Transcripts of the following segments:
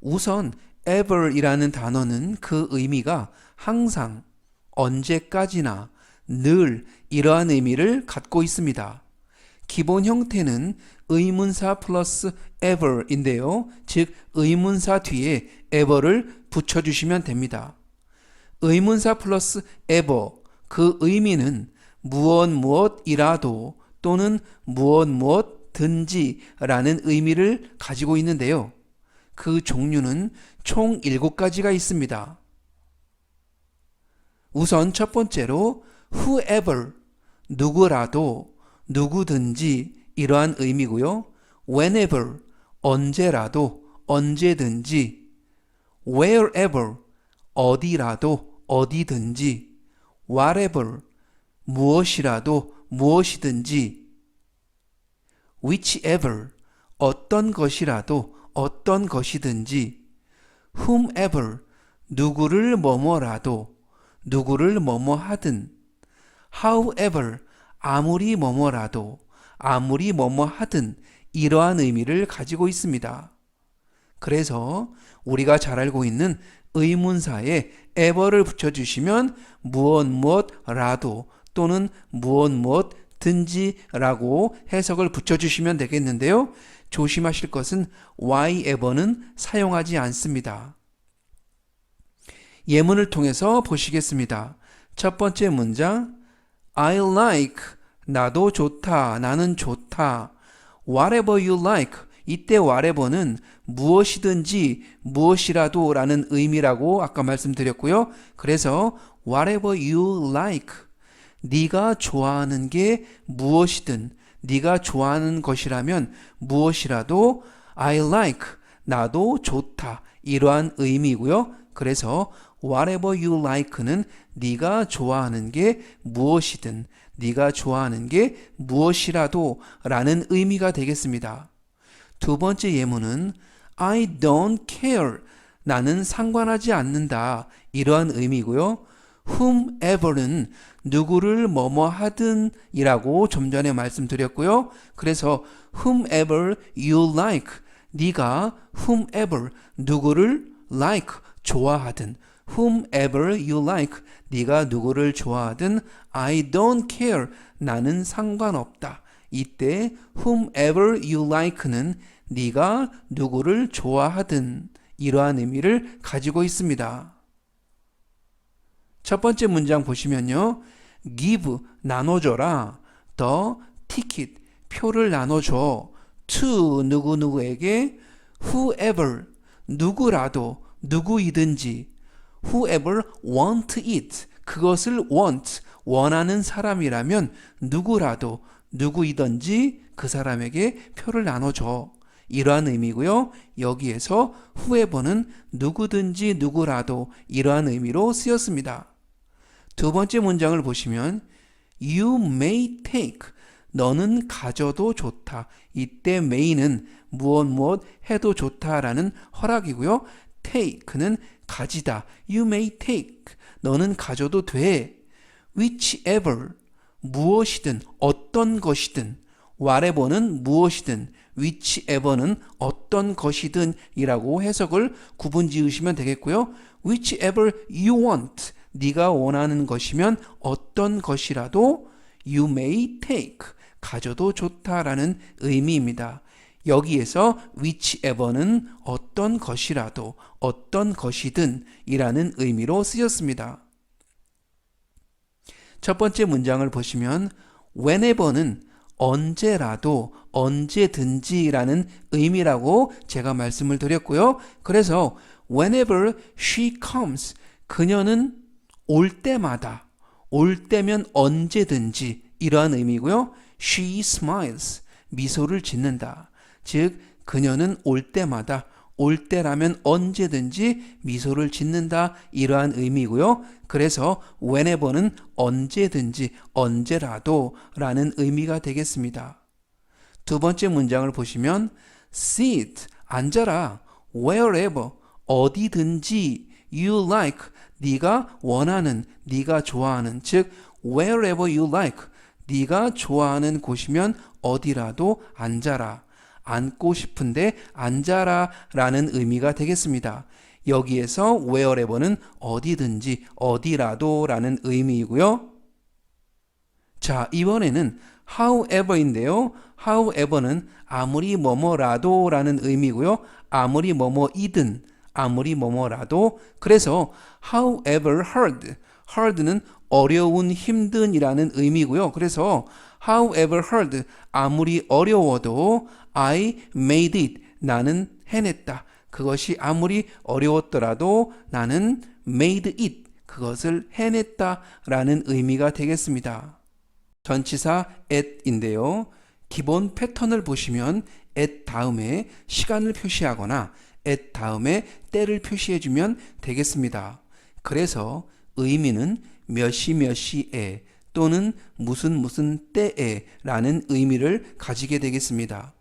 우선 ever이라는 단어는 그 의미가 항상, 언제까지나, 늘 이러한 의미를 갖고 있습니다. 기본 형태는 의문사 플러스 ever인데요. 즉 의문사 뒤에 ever를 붙여주시면 됩니다. 의문사 플러스 ever 그 의미는 무엇 무엇이라도 또는 무엇 무엇 든지라는 의미를 가지고 있는데요. 그 종류는 총 7가지가 있습니다. 우선 첫 번째로 whoever 누구라도 누구든지 이러한 의미고요. whenever 언제라도 언제든지 wherever 어디라도 어디든지 whatever 무엇이라도 무엇이든지 whichever 어떤 것이라도 어떤 것이든지 whomever 누구를 뭐뭐라도 누구를 뭐뭐 하든 however 아무리 뭐뭐라도 아무리 뭐뭐 하든 이러한 의미를 가지고 있습니다. 그래서 우리가 잘 알고 있는 의문사에 ever를 붙여주시면 무엇 무엇라도 또는 무엇 무엇 든지라고 해석을 붙여주시면 되겠는데요. 조심하실 것은 whyever는 사용하지 않습니다. 예문을 통해서 보시겠습니다. 첫 번째 문장 I like 나도 좋다 나는 좋다 whatever you like 이때 whatever는 무엇이든지 무엇이라도 라는 의미라고 아까 말씀드렸고요. 그래서 whatever you like 네가 좋아하는 게 무엇이든 네가 좋아하는 것이라면 무엇이라도 I like 나도 좋다 이러한 의미고요. 그래서 whatever you like는 네가 좋아하는 게 무엇이든 네가 좋아하는 게 무엇이라도 라는 의미가 되겠습니다. 두 번째 예문은 I don't care 나는 상관하지 않는다 이러한 의미고요. Whomever는 누구를 뭐뭐 하든 이라고 좀 전에 말씀드렸고요. 그래서 whomever you like 네가 whomever 누구를 like 좋아하든 whomever you like 네가 누구를 좋아하든 I don't care 나는 상관없다. 이때 whomever you like는 네가 누구를 좋아하든 이러한 의미를 가지고 있습니다. 첫 번째 문장 보시면요. give 나눠줘라. the ticket 표를 나눠줘. to 누구누구에게 whoever 누구라도 누구이든지 whoever want it 그것을 want 원하는 사람이라면 누구라도 누구이든지 그 사람에게 표를 나눠줘. 이러한 의미고요. 여기에서 whoever는 누구든지 누구라도 이러한 의미로 쓰였습니다. 두 번째 문장을 보시면 you may take 너는 가져도 좋다. 이때 may는 무엇 무엇 해도 좋다라는 허락이고요. take는 가지다. You may take. 너는 가져도 돼. whichever. 무엇이든 어떤 것이든 whatever는 무엇이든 whichever는 어떤 것이든 이라고 해석을 구분 지으시면 되겠고요. whichever you want. 네가 원하는 것이면 어떤 것이라도 you may take. 가져도 좋다라는 의미입니다. 여기에서 whichever는 어떤 것이라도 어떤 것이든 이라는 의미로 쓰였습니다. 첫 번째 문장을 보시면 whenever는 언제라도 언제든지라는 의미라고 제가 말씀을 드렸고요. 그래서 whenever she comes 그녀는 올 때마다 올 때면 언제든지 이러한 의미고요. she smiles 미소를 짓는다. 즉 그녀는 올 때마다 올 때라면 언제든지 미소를 짓는다 이러한 의미고요. 그래서 whenever는 언제든지 언제라도 라는 의미가 되겠습니다. 두 번째 문장을 보시면 sit 앉아라 wherever 어디든지 you like 네가 원하는 네가 좋아하는 즉 wherever you like 네가 좋아하는 곳이면 어디라도 앉아라. 앉고 싶은데 앉아라 라는 의미가 되겠습니다. 여기에서 wherever는 어디든지 어디라도 라는 의미이고요. 자, 이번에는 however인데요. however는 아무리 뭐뭐라도 라는 의미고요. 아무리 뭐뭐이든 아무리 뭐뭐라도 그래서 however hard hard는 어려운 힘든이라는 의미고요. 그래서 however hard 아무리 어려워도 I made it 나는 해냈다. 그것이 아무리 어려웠더라도 나는 made it 그것을 해냈다라는 의미가 되겠습니다. 전치사 at인데요. 기본 패턴을 보시면 at 다음에 시간을 표시하거나 at 다음에 때를 표시해 주면 되겠습니다. 그래서 의미는 몇 시 몇 시에 또는 무슨 무슨 때에 라는 의미를 가지게 되겠습니다.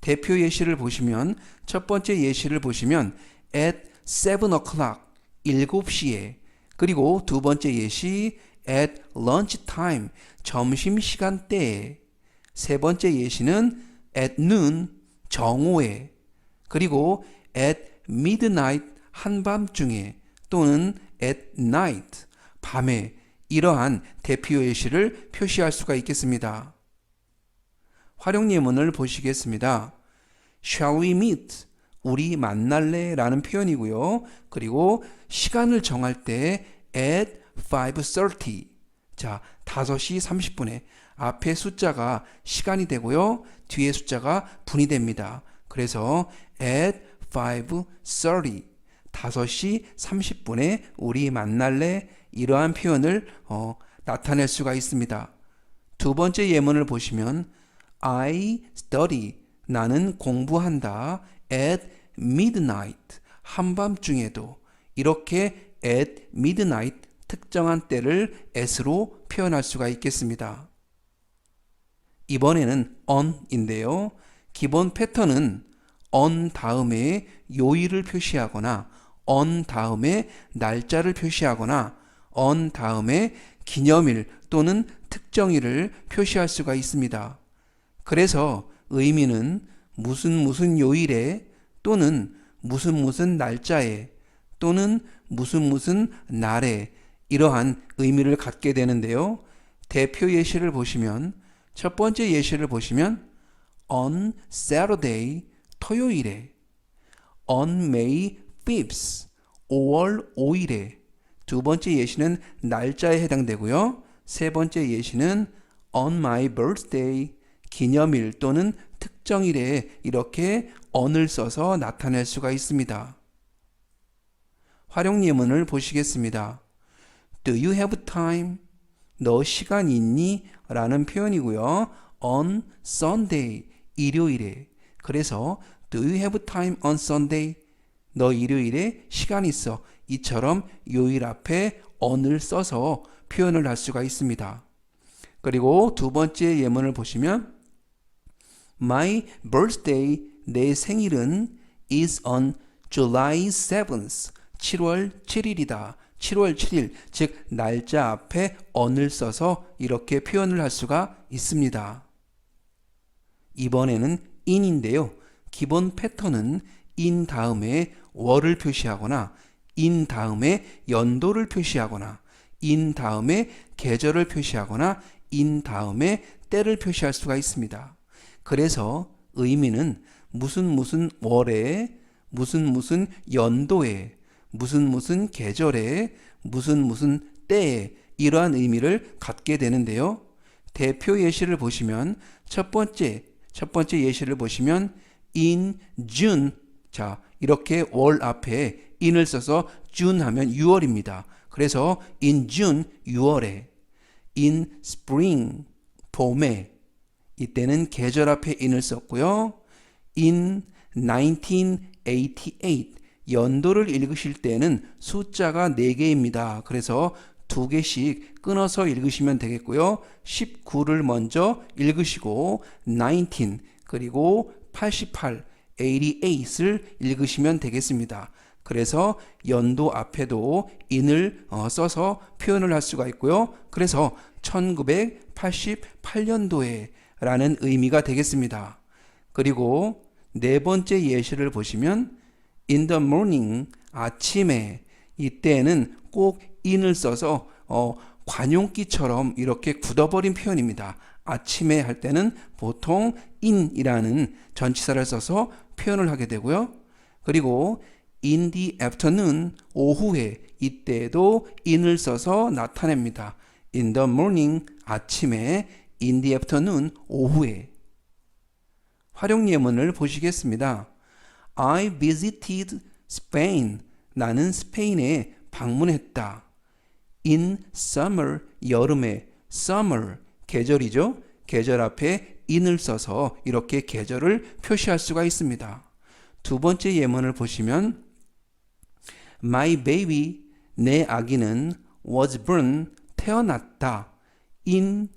대표 예시를 보시면 첫 번째 예시를 보시면 at 7 o'clock 7시에 그리고 두 번째 예시 at lunch time 점심 시간 때에 세 번째 예시는 at noon 정오에 그리고 at midnight 한밤중에 또는 at night 밤에 이러한 대표 예시를 표시할 수가 있겠습니다. 활용 예문을 보시겠습니다. Shall we meet? 우리 만날래? 라는 표현이고요. 그리고 시간을 정할 때 at 5.30. 자, 5시 30분에 앞에 숫자가 시간이 되고요. 뒤에 숫자가 분이 됩니다. 그래서 at 5.30. 5시 30분에 우리 만날래? 이러한 표현을 어, 나타낼 수가 있습니다. 두 번째 예문을 보시면 I study 나는 공부한다 at midnight 한밤중에도 이렇게 at midnight 특정한 때를 at로 표현할 수가 있겠습니다. 이번에는 on인데요. 기본 패턴은 on 다음에 요일을 표시하거나 on 다음에 날짜를 표시하거나 on 다음에 기념일 또는 특정일을 표시할 수가 있습니다. 그래서 의미는 무슨 무슨 요일에 또는 무슨 무슨 날짜에 또는 무슨 무슨 날에 이러한 의미를 갖게 되는데요. 대표 예시를 보시면 첫 번째 예시를 보시면 on Saturday 토요일에 on May 5th 5월 5일에 두 번째 예시는 날짜에 해당되고요. 세 번째 예시는 on my birthday 기념일 또는 특정일에 이렇게 on을 써서 나타낼 수가 있습니다. 활용 예문을 보시겠습니다. Do you have time? 너 시간 있니? 라는 표현이고요. on Sunday 일요일에 그래서 Do you have time on Sunday? 너 일요일에 시간 있어. 이처럼 요일 앞에 on을 써서 표현을 할 수가 있습니다. 그리고 두 번째 예문을 보시면 My birthday, 내 생일은 is on July 7th, 7월 7일이다. 7월 7일, 즉 날짜 앞에 on을 써서 이렇게 표현을 할 수가 있습니다. 이번에는 in인데요. 기본 패턴은 in 다음에 월을 표시하거나 in 다음에 연도를 표시하거나 in 다음에 계절을 표시하거나 in 다음에 때를 표시할 수가 있습니다. 그래서 의미는 무슨 무슨 월에 무슨 무슨 연도에 무슨 무슨 계절에 무슨 무슨 때에 이러한 의미를 갖게 되는데요. 대표 예시를 보시면 첫 번째 첫 번째 예시를 보시면 in June 자 이렇게 월 앞에 in을 써서 June 하면 6월입니다. 그래서 in June 6월에 in spring 봄에 이때는 계절 앞에 in을 썼고요. in 1988 연도를 읽으실 때는 숫자가 4개입니다. 그래서 두 개씩 끊어서 읽으시면 되겠고요. 19를 먼저 읽으시고 19 그리고 88 88을 읽으시면 되겠습니다. 그래서 연도 앞에도 in을 어, 써서 표현을 할 수가 있고요. 그래서 1988년도에 라는 의미가 되겠습니다. 그리고 네 번째 예시를 보시면 in the morning 아침에 이때에는 꼭 in을 써서 어, 관용기처럼 이렇게 굳어버린 표현입니다. 아침에 할 때는 보통 in이라는 전치사를 써서 표현을 하게 되고요. 그리고 in the afternoon 오후에 이때에도 in을 써서 나타냅니다. in the morning 아침에 in the afternoon 오후에 활용 예문을 보시겠습니다. I visited Spain. 나는 스페인에 방문했다. In summer 여름에 summer 계절이죠. 계절 앞에 in을 써서 이렇게 계절을 표시할 수가 있습니다. 두 번째 예문을 보시면 My baby 내 아기는 was born 태어났다. in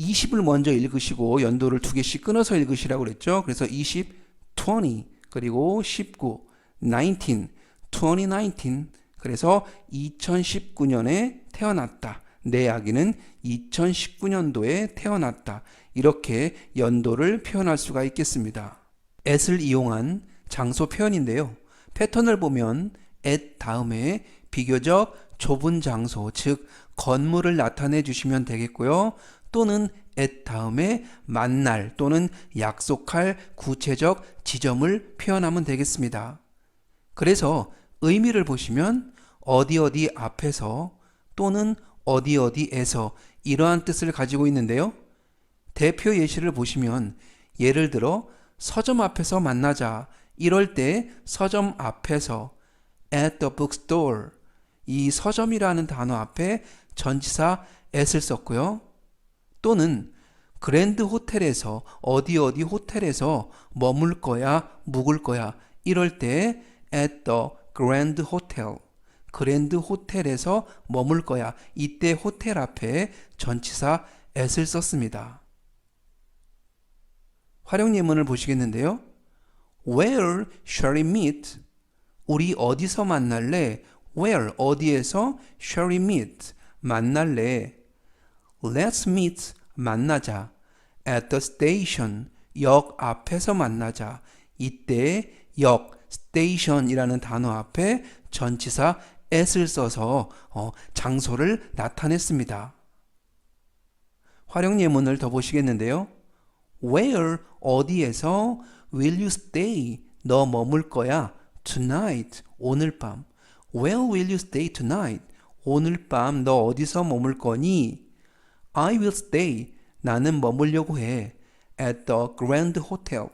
20을 먼저 읽으시고 연도를 두 개씩 끊어서 읽으시라고 그랬죠. 그래서 20, 20 그리고 19, 19, 2019 그래서 2019년에 태어났다. 내 아기는 2019년도에 태어났다. 이렇게 연도를 표현할 수가 있겠습니다. at을 이용한 장소 표현인데요. 패턴을 보면 at 다음에 비교적 좁은 장소, 즉 건물을 나타내 주시면 되겠고요. 또는 at 다음에 만날 또는 약속할 구체적 지점을 표현하면 되겠습니다. 그래서 의미를 보시면 어디 어디 앞에서 또는 어디 어디에서 이러한 뜻을 가지고 있는데요. 대표 예시를 보시면 예를 들어 서점 앞에서 만나자 이럴 때 서점 앞에서 at the bookstore 이 서점이라는 단어 앞에 전치사 at을 썼고요. 또는 그랜드 호텔에서 어디 어디 호텔에서 머물 거야, 묵을 거야 이럴 때 at the grand hotel 그랜드 호텔에서 머물 거야 이때 호텔 앞에 전치사 at을 썼습니다. 활용 예문을 보시겠는데요. Where shall we meet? 우리 어디서 만날래? Where 어디에서 shall we meet? 만날래? Let's meet 만나자. At the station 역 앞에서 만나자. 이때 역 station이라는 단어 앞에 전치사 at을 써서 어, 장소를 나타냈습니다. 활용 예문을 더 보시겠는데요. Where 어디에서 will you stay? 너 머물 거야. Tonight 오늘 밤. Where will you stay tonight? 오늘 밤 너 어디서 머물 거니? I will stay. 나는 머물려고 해. At the Grand Hotel.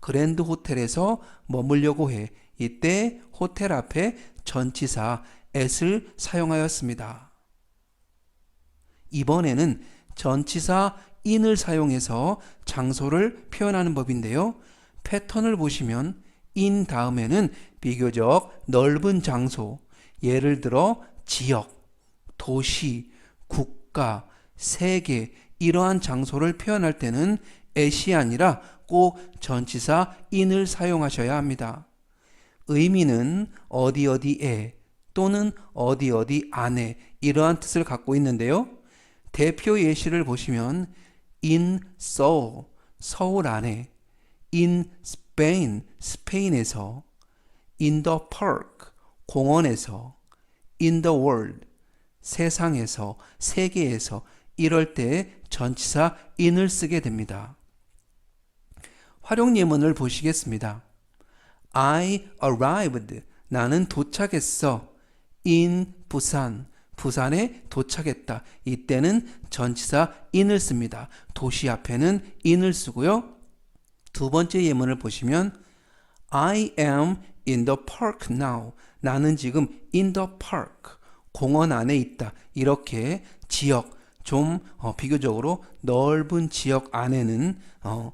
그랜드 호텔에서 머물려고 해. 이때 호텔 앞에 전치사 at을 사용하였습니다. 이번에는 전치사 in을 사용해서 장소를 표현하는 법인데요. 패턴을 보시면 in 다음에는 비교적 넓은 장소, 예를 들어 지역, 도시, 국가, 세계 이러한 장소를 표현할 때는 at이 아니라 꼭 전치사 in을 사용하셔야 합니다. 의미는 어디 어디에 또는 어디 어디 안에 이러한 뜻을 갖고 있는데요. 대표 예시를 보시면 in Seoul, 서울 안에 in Spain, 스페인에서 in the park, 공원에서 in the world, 세상에서, 세계에서 이럴 때 전치사 in을 쓰게 됩니다. 활용 예문을 보시겠습니다. I arrived. 나는 도착했어. In 부산. 부산에 도착했다. 이때는 전치사 in을 씁니다. 도시 앞에는 in을 쓰고요. 두 번째 예문을 보시면 I am in the park now. 나는 지금 in the park. 공원 안에 있다. 이렇게 지역 좀 어, 비교적으로 넓은 지역 안에는 어,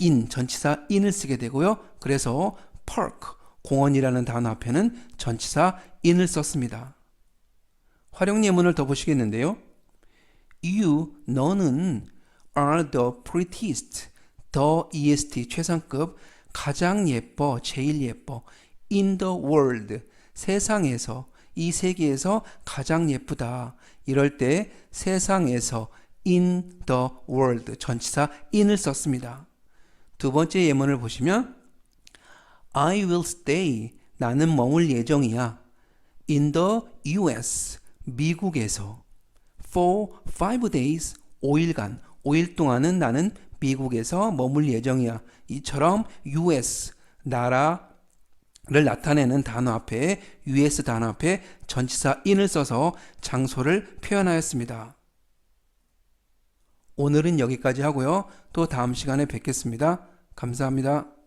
in 전치사 in을 쓰게 되고요. 그래서 park 공원이라는 단어 앞에는 전치사 in을 썼습니다. 활용 예문을 더 보시겠는데요. You 너는 are the prettiest 더 EST 최상급 가장 예뻐 제일 예뻐 in the world 세상에서 이 세계에서 가장 예쁘다. 이럴 때 세상에서 in the world 전치사 in을 썼습니다. 두 번째 예문을 보시면 I will stay. 나는 머물 예정이야. In the US. 미국에서. For five days. 5일간. 5일 동안은 나는 미국에서 머물 예정이야. 이처럼 US. 나라 를 나타내는 단어 앞에 US 단어 앞에 전치사 in을 써서 장소를 표현하였습니다. 오늘은 여기까지 하고요. 또 다음 시간에 뵙겠습니다. 감사합니다.